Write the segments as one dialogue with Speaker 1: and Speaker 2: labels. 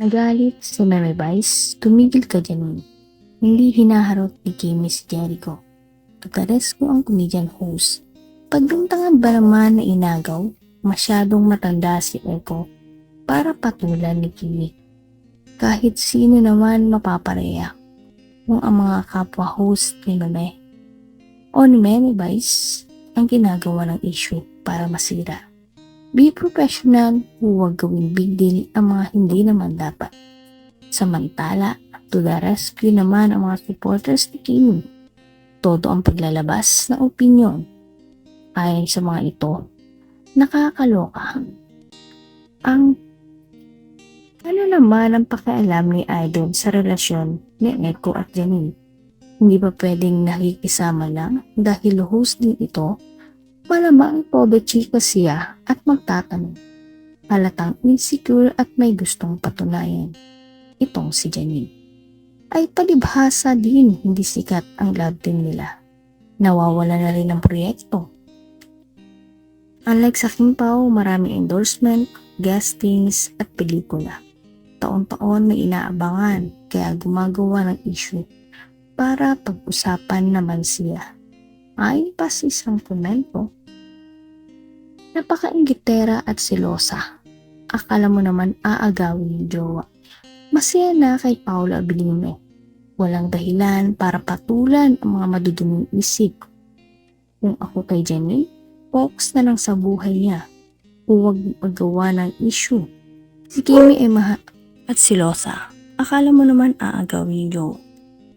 Speaker 1: Nagalit si Meme Vice, tumigil ka dyan. Hindi hinaharot ni Kimmy si Jericho. Tutares ko ang comedian host. Pagbintangan ba naman na inagaw, masyadong matanda si Echo para patulan ni Kimmy. Kahit sino naman mapapareya kung ang mga kapwa host ni Meme o ni Meme Vice ang ginagawa ng issue para masira. Be professional, huwag gawing big deal ang mga hindi naman dapat. Samantala, to the rescue naman ang mga supporters ni Kim. Todo ang paglalabas ng opinyon. Ayon sa mga ito, nakakaloka. Ang ano naman ang pakialam ni Idol sa relasyon ni Echo at Janine? Hindi ba pwedeng nakikisama lang dahil host din ito Malamang pobre chika siya at magtatanong. Halatang insecure at may gustong patunayan. Itong si Janine. Ay palibhasa din hindi sikat ang love team nila. Nawawala na rin ang proyekto. Unlike sa King Pao, maraming endorsement, guestings at pelikula. Taon-taon may inaabangan kaya gumagawa ng issue para pag-usapan naman siya. Ay pa sa isang komento, Napaka-inggitera at silosa. Akala mo naman aagawin yung jowa. Masaya na kay Paolo Abilino. Walang dahilan para patulan ang mga maduduming isip. Kung ako kay Jenny, focus na lang sa buhay niya. Huwag magawa ng issue. Si Kimi ay maha at silosa. Akala mo naman aagawin yung jowa.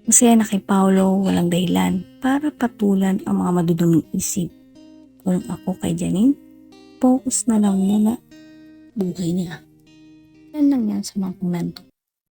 Speaker 1: Masaya na kay Paolo, walang dahilan para patulan ang mga maduduming isip. Kung ako kay Janine, focus na lang muna buhay niya. Yan lang yan sa mga komento.